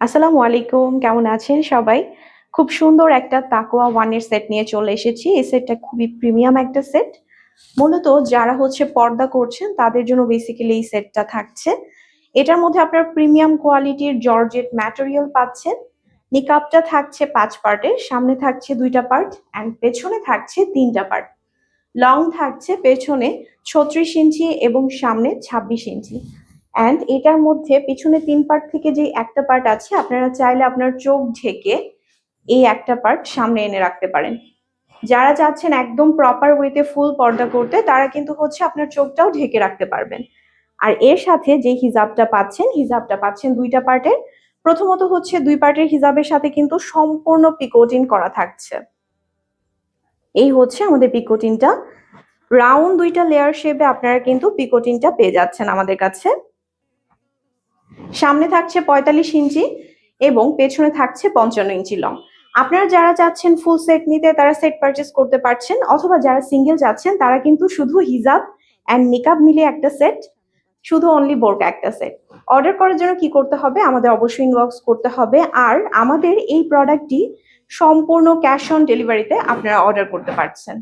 আসসালামু আলাইকুম, কেমন আছেন সবাই? খুব সুন্দর একটা তাকোয়া ওয়ানের সেট নিয়ে চলে এসেছি। এই সেটটা খুবই প্রিমিয়াম একটা সেট। মূলত যারা হচ্ছে পর্দা করছেন, তাদের জন্য বেসিক্যালি এই সেটটা থাকছে। এটার মধ্যে আপনার প্রিমিয়াম কোয়ালিটির জর্জেট ম্যাটেরিয়াল পাচ্ছেন। নিকাপটা থাকছে পাঁচ পার্টের, সামনে থাকছে দুইটা পার্ট অ্যান্ড পেছনে থাকছে তিনটা পার্ট। লং থাকছে পেছনে ছত্রিশ ইঞ্চি এবং সামনে ছাব্বিশ ইঞ্চি। অ্যান্ড এটার মধ্যে পিছনে তিন পার্ট থেকে যে একটা পার্ট আছে, আপনারা চাইলে আপনার চোখ ঢেকে এই একটা পার্ট সামনে এনে রাখতে পারেন। যারা চাচ্ছেন একদম প্রপার ওয়েতে ফুল পর্দা করতে, তারা কিন্তু হচ্ছে আপনার চোখটাও ঢেকে রাখতে পারবেন। আর এর সাথে যে হিজাবটা পাচ্ছেন হিজাবটা পাচ্ছেন দুইটা পার্টের প্রথমত হচ্ছে দুই পার্টের হিজাবের সাথে কিন্তু সম্পূর্ণ পিকোটিন করা থাকছে। এই হচ্ছে আমাদের পিকোটিনটা রাউন্ড দুইটা লেয়ার শেপে আপনারা কিন্তু পিকোটিনটা পেয়ে যাচ্ছেন আমাদের কাছে। সামনে থাকছে পঁয়তাল্লিশ ইঞ্চি এবং পেছনে থাকছে পঞ্চান্ন ইঞ্চি লং আপনারা যারা চাচ্ছেন ফুল সেট নিতে, তারা সেট পারচেস করতে পারছেন, অথবা যারা সিঙ্গেল চাচ্ছেন, তারা কিন্তু শুধু হিজাব অ্যান্ড নিকাব মিলে একটা সেট শুধু অনলি বোরকা একটা সেট অর্ডার করার জন্য কি করতে হবে? আমাদের অবশ্যই ইনবক্স করতে হবে। আর আমাদের এই প্রোডাক্টটি সম্পূর্ণ ক্যাশ অন ডেলিভারিতে আপনারা অর্ডার করতে পারছেন।